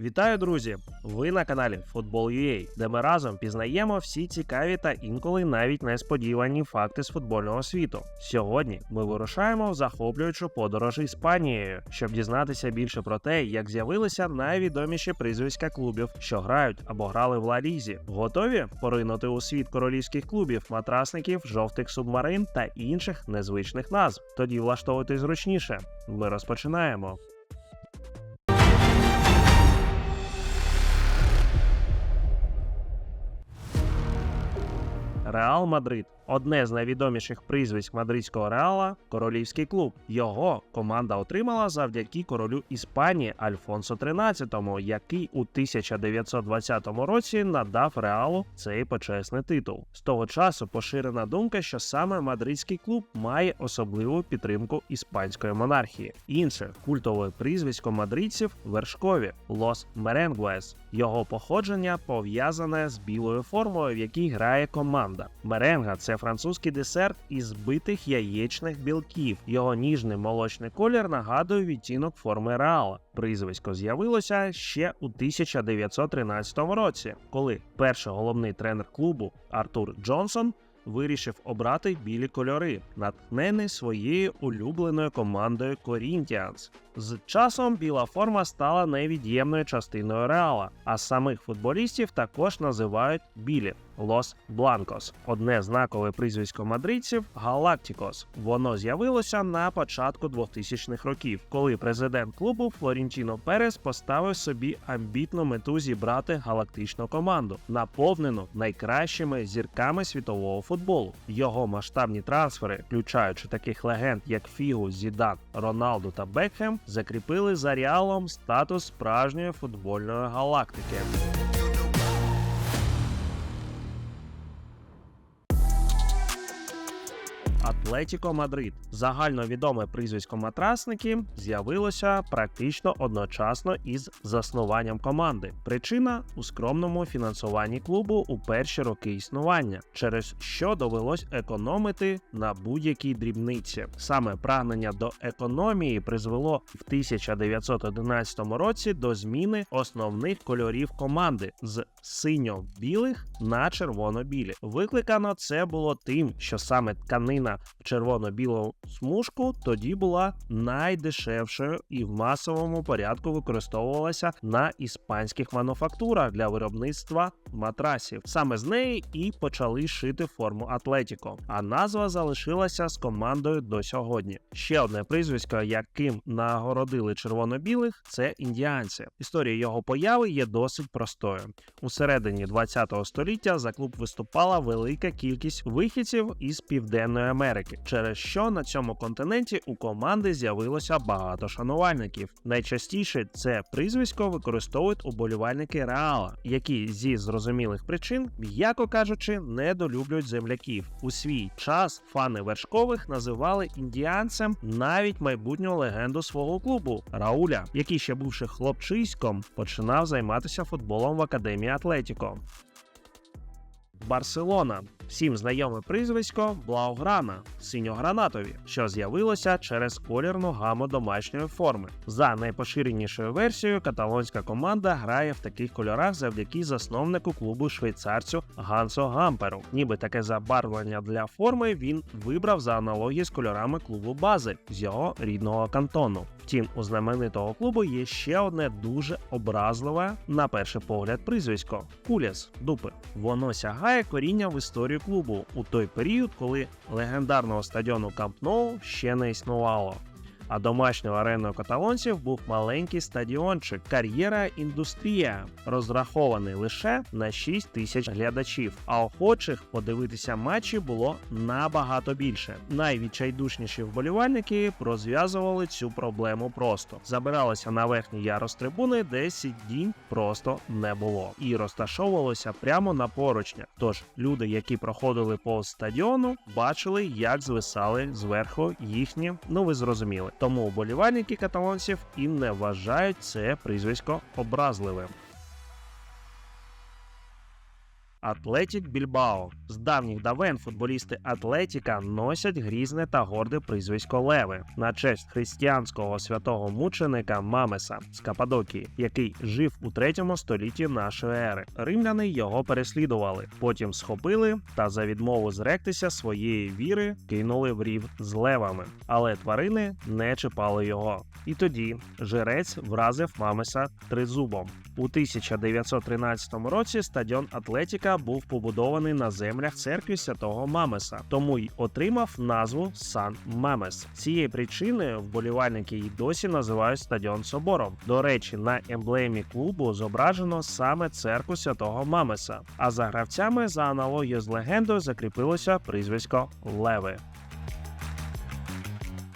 Вітаю, друзі! Ви на каналі Football.ua, де ми разом пізнаємо всі цікаві та інколи навіть несподівані факти з футбольного світу. Сьогодні ми вирушаємо в захоплюючу подорож Іспанією, щоб дізнатися більше про те, як з'явилися найвідоміші прізвиська клубів, що грають або грали в Ла Лізі. Готові поринути у світ королівських клубів, матрасників, жовтих субмарин та інших незвичних назв. Тоді влаштовуйтесь зручніше. Ми розпочинаємо. Реал Мадрид одне з найвідоміших прізвиськ мадридського реала королівський клуб. Його команда отримала завдяки королю Іспанії Альфонсо XIII, який у 1920 році надав реалу цей почесний титул. З того часу поширена думка, що саме мадридський клуб має особливу підтримку іспанської монархії. Інше культове прізвисько мадридців вершкові Лос Меренгуес. Його походження пов'язане з білою формою, в якій грає команда. Меренга це французький десерт із збитих яєчних білків. Його ніжний молочний колір нагадує відтінок форми реала. Прізвисько з'явилося ще у 1913 році, коли перший головний тренер клубу Артур Джонсон вирішив обрати білі кольори, натхнений своєю улюбленою командою Corinthians. З часом біла форма стала невід'ємною частиною реала, а самих футболістів також називають білі Лос Бланкос. Одне знакове прізвисько мадридців Галактикос. Воно з'явилося на початку 2000-х років, коли президент клубу Флорентіно Перес поставив собі амбітну мету зібрати галактичну команду, наповнену найкращими зірками світового футболу. Його масштабні трансфери, включаючи таких легенд, як Фігу, Зідан, Роналду та Бекхем, закріпили за реалом статус справжньої футбольної галактики. Атлетіко Мадрид, загальновідоме прізвисько матрасників, з'явилося практично одночасно із заснуванням команди. Причина у скромному фінансуванні клубу у перші роки існування, через що довелось економити на будь-якій дрібниці. Саме прагнення до економії призвело в 1911 році до зміни основних кольорів команди з синьо-білих на червоно-білі. Викликано це було тим, що саме тканина червоно-білу смужку тоді була найдешевшою і в масовому порядку використовувалася на іспанських мануфактурах для виробництва матрасів. Саме з неї і почали шити форму Атлетіко, а назва залишилася з командою до сьогодні. Ще одне прізвисько, яким нагородили червоно-білих, це індіанці. Історія його появи є досить простою. У середині 20 століття за клуб виступала велика кількість вихідців із Південної Америки, через що на цьому континенті у команди з'явилося багато шанувальників. Найчастіше це прізвисько використовують уболівальники Реала, які зі зрозумілих причин, м'яко кажучи, недолюблюють земляків. У свій час фани вершкових називали індіанцем навіть майбутню легенду свого клубу Рауля, який ще бувши хлопчиськом, починав займатися футболом в академії Атлетіко. Барселона. Всім знайоме прізвисько Блауграна синьогранатові, що з'явилося через колірну гаму домашньої форми. За найпоширенішою версією, каталонська команда грає в таких кольорах завдяки засновнику клубу швейцарцю Гансо Гамперу. Ніби таке забарвлення для форми він вибрав за аналогії з кольорами клубу Базель з його рідного кантону. Втім, у знаменитого клубу є ще одне дуже образливе, на перший погляд, прізвисько Куліс Дупи. Воно сягає коріння в історію клубу у той період, коли легендарного стадіону Камп Ноу ще не існувало. А домашньою ареною каталонців був маленький стадіончик Кар'єра Індустрія, розрахований лише на 6 тисяч глядачів. А охочих подивитися матчі було набагато більше. Найвідчайдушніші вболівальники розв'язували цю проблему просто. Забиралися на верхній ярус трибуни, де сидінь просто не було, і розташовувалося прямо на поручнях. Тож люди, які проходили повз стадіону, бачили, як звисали зверху їхні. Ну ви зрозуміли. Тому вболівальники каталонців і не вважають це прізвисько образливим. Атлетік Більбао. З давніх давен футболісти Атлетіка носять грізне та горде прізвисько Леви на честь християнського святого мученика Мамеса з Кападокії, який жив у третьому столітті нашої ери. Римляни його переслідували, потім схопили та за відмову зректися своєї віри кинули в рів з левами, але тварини не чіпали його. І тоді жрець вразив Мамеса тризубом. У 1913 році стадіон Атлетіка був побудований на землях церкви святого Мамеса, тому й отримав назву Сан Мамес. Цієї причини вболівальники й досі називають стадіон собором. До речі, на емблемі клубу зображено саме церкву святого Мамеса. А за гравцями за аналогією з легендою закріпилося прізвисько Леви.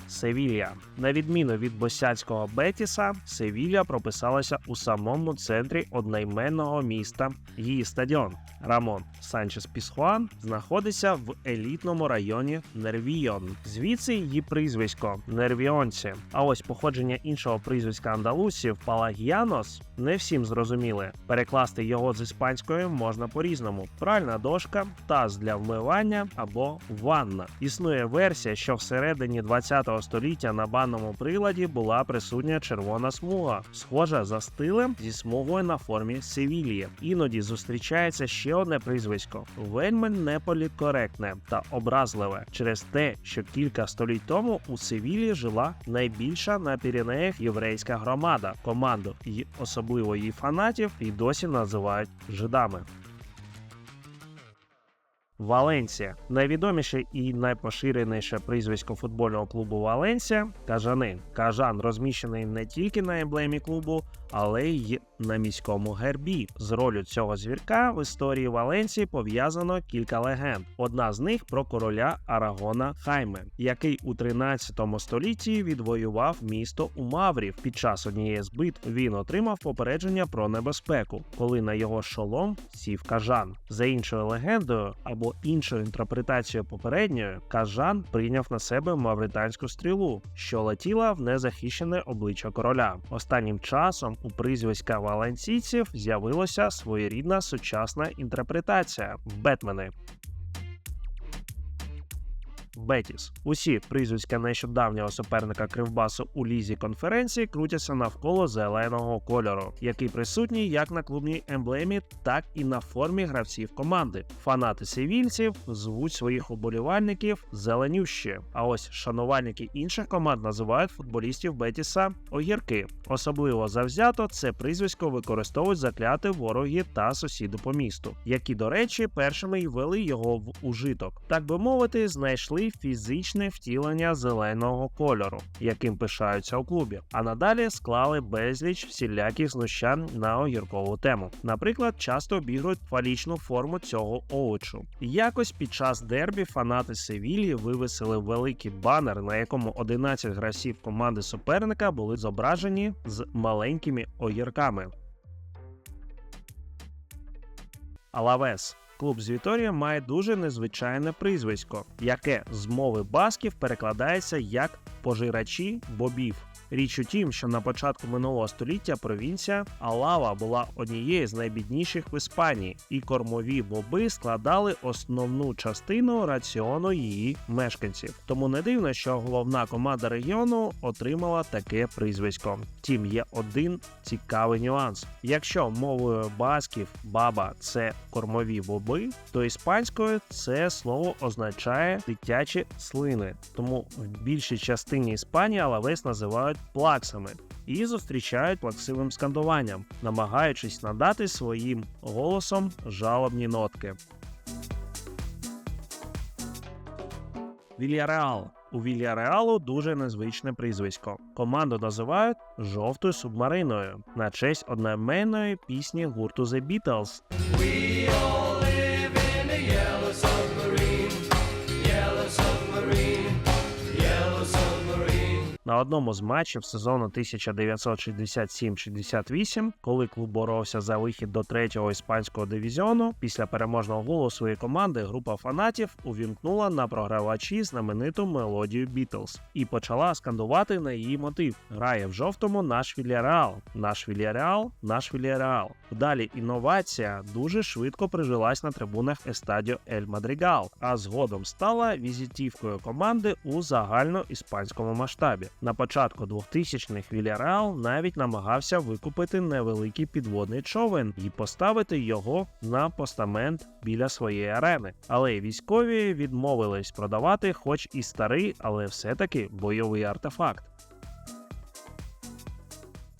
Севілья. На відміну від босяцького Бетіса, Севілья прописалася у самому центрі одноіменного міста. Її стадіон Рамон Санчес Пісхуан знаходиться в елітному районі Нервійон. Звідси її прізвисько Нервіонці. А ось походження іншого прізвиська андалусів Палагіанос не всім зрозуміле. Перекласти його з іспанської можна по-різному: пральна дошка, таз для вмивання або ванна. Існує версія, що всередині 20 століття на банному приладі була присутня червона смуга, схожа за стилем зі смугою на формі Севілії. Іноді зустрічається ще одне прізвисько вельми неполіткоректне та образливе через те, що кілька століть тому у Севілії жила найбільша на Піренеях єврейська громада. Команду і особливо її фанатів і досі називають жидами. Валенсія найвідоміше і найпоширеніше прізвисько футбольного клубу Валенсія кажани. Кажан розміщений не тільки на емблемі клубу, але й на міському гербі. З ролю цього звірка в історії Валенсії пов'язано кілька легенд. Одна з них про короля Арагона Хайме, який у 13 столітті відвоював місто у Маврів. Під час однієї з битв він отримав попередження про небезпеку, коли на його шолом сів кажан. За іншою легендою або іншою інтерпретацією попередньої, кажан прийняв на себе мавританську стрілу, що летіла в незахищене обличчя короля. Останнім часом у прізвиська валенсійців з'явилася своєрідна сучасна інтерпретація Бетмени. Бетіс. Усі прізвиська нещодавнього суперника Кривбасу у лізі конференції крутяться навколо зеленого кольору, який присутній як на клубній емблемі, так і на формі гравців команди. Фанати севільців звуть своїх уболівальників зеленющі. А ось шанувальники інших команд називають футболістів Бетіса огірки. Особливо завзято це прізвисько використовують закляти вороги та сусіди по місту, які, до речі, першими й ввели його в ужиток. Так би мовити, знайшли фізичне втілення зеленого кольору, яким пишаються у клубі. А надалі склали безліч всіляких знущань на огіркову тему. Наприклад, часто обігрують фалічну форму цього овочу. Якось під час дербі фанати Севілії вивесили великий банер, на якому 11 гравців команди суперника були зображені з маленькими огірками. Алавес. Клуб з Віторія має дуже незвичайне прізвисько, яке з мови басків перекладається як пожирачі бобів. Річ у тім, що на початку минулого століття провінція Алава була однією з найбідніших в Іспанії, і кормові боби складали основну частину раціону її мешканців. Тому не дивно, що головна команда регіону отримала таке прізвисько. Втім, є один цікавий нюанс: якщо мовою басків баба це кормові боби, то іспанською це слово означає дитячі слини. Тому в більшій частині Іспанії Алавес називають плаксами і зустрічають плаксивим скандуванням, намагаючись надати своїм голосом жалобні нотки. Вільяреал. У Вільяреалу дуже незвичне прізвисько. Команду називають жовтою субмариною на честь одноіменної пісні гурту The Beatles. We all На одному з матчів сезону 1967-68, коли клуб боровся за вихід до третього іспанського дивізіону, після переможного голу своєї команди група фанатів увімкнула на програвачі знамениту мелодію Бітлз і почала скандувати на її мотив: грає в жовтому наш Вільяреал, наш Вільяреал, наш Вільяреал. Далі інновація дуже швидко прижилась на трибунах Естадіо Ель Мадрігал, а згодом стала візитівкою команди у загальноіспанському масштабі. На початку 2000-х Вільяреал навіть намагався викупити невеликий підводний човен і поставити його на постамент біля своєї арени. Але військові відмовились продавати, хоч і старий, але все-таки бойовий артефакт.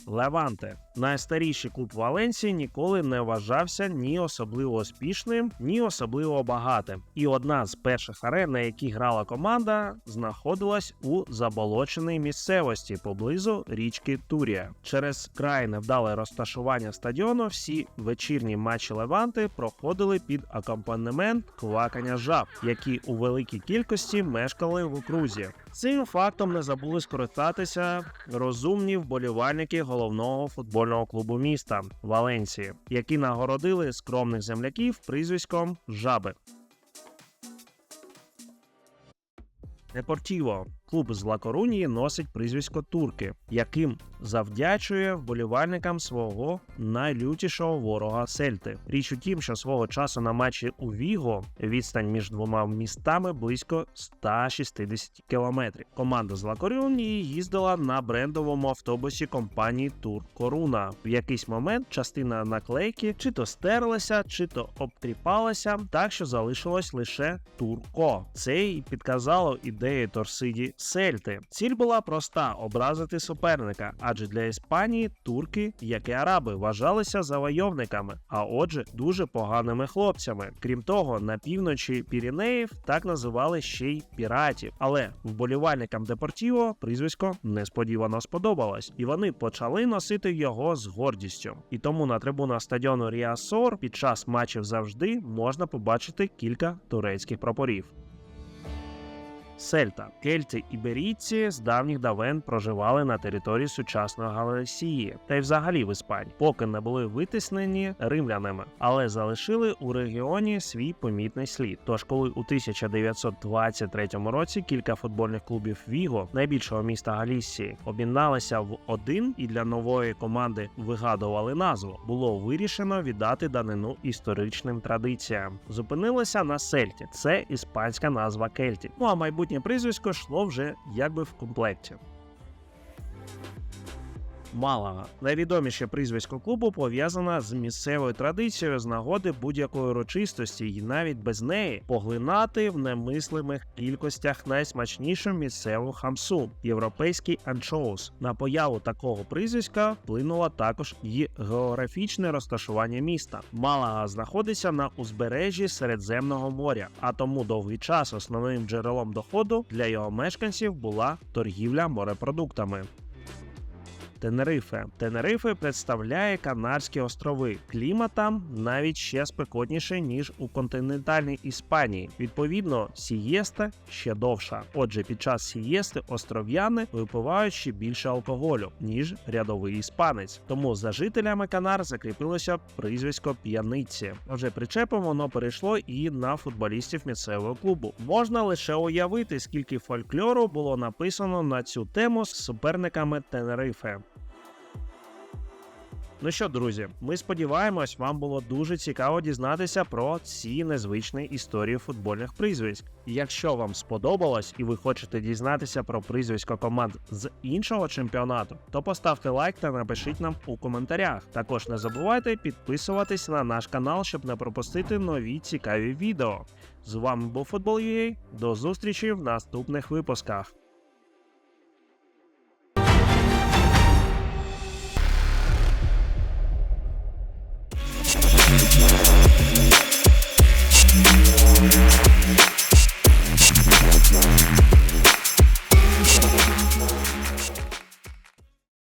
Леванте найстаріший клуб Валенсії ніколи не вважався ні особливо успішним, ні особливо багатим. І одна з перших арен, на якій грала команда, знаходилась у заболоченій місцевості поблизу річки Турія. Через край невдале розташування стадіону всі вечірні матчі Леванти проходили під акомпанемент квакання жаб, які у великій кількості мешкали в окрузі. Цим фактом не забули скористатися розумні вболівальники головного футбольного клубу міста Валенсії, які нагородили скромних земляків прізвиськом Жаби. Депортіво клуб з Ла-Корунії носить прізвисько Турки, яким завдячує вболівальникам свого найлютішого ворога Сельти. Річ у тім, що свого часу на матчі у Віго відстань між двома містами близько 160 кілометрів. Команда з Ла-Корунії їздила на брендовому автобусі компанії Тур Коруна. В якийсь момент частина наклейки чи то стерлася, чи то обтріпалася, так що залишилось лише Турко. Це і підказало ідеї Торсиді Сельти. Ціль була проста образити суперника, адже для Іспанії турки, як і араби, вважалися завойовниками, а отже, дуже поганими хлопцями. Крім того, на півночі Пірінеїв так називали ще й піратів. Але вболівальникам Депортіво прізвисько несподівано сподобалось, і вони почали носити його з гордістю. І тому на трибунах стадіону Ріасор під час матчів завжди можна побачити кілька турецьких прапорів. Сельта, кельти і берійці з давніх давен проживали на території сучасної Галисії та й взагалі в Іспанії, поки не були витиснені римлянами, але залишили у регіоні свій помітний слід. Тож, коли у 1923 році кілька футбольних клубів Віго, найбільшого міста Галісії, об'єдналися в один і для нової команди вигадували назву, було вирішено віддати данину історичним традиціям. Зупинилися на Сельті. Це іспанська назва Кельті. Ну а майбутнє прізвисько йшло вже якби в комплекті. Малага найвідоміше прізвисько клубу пов'язане з місцевою традицією з нагоди будь-якої урочистості, і навіть без неї поглинати в немислимих кількостях найсмачнішу місцеву хамсу європейський анчоус. На появу такого прізвиська вплинуло також і географічне розташування міста. Малага знаходиться на узбережжі Середземного моря, а тому довгий час основним джерелом доходу для його мешканців була торгівля морепродуктами. Тенерифе. Тенерифе представляє Канарські острови. Клімат там навіть ще спекотніше, ніж у континентальній Іспанії. Відповідно, сієста ще довша. Отже, під час сієсти остров'яни випивають ще більше алкоголю, ніж рядовий іспанець. Тому за жителями Канар закріпилося прізвисько п'яниці. Вже причепом воно перейшло і на футболістів місцевого клубу. Можна лише уявити, скільки фольклору було написано на цю тему з суперниками Тенерифе. Ну що, друзі, ми сподіваємось, вам було дуже цікаво дізнатися про ці незвичні історії футбольних прізвиськ. Якщо вам сподобалось і ви хочете дізнатися про прізвисько команд з іншого чемпіонату, то поставте лайк та напишіть нам у коментарях. Також не забувайте підписуватись на наш канал, щоб не пропустити нові цікаві відео. З вами був Футбол.ua, До зустрічі в наступних випусках.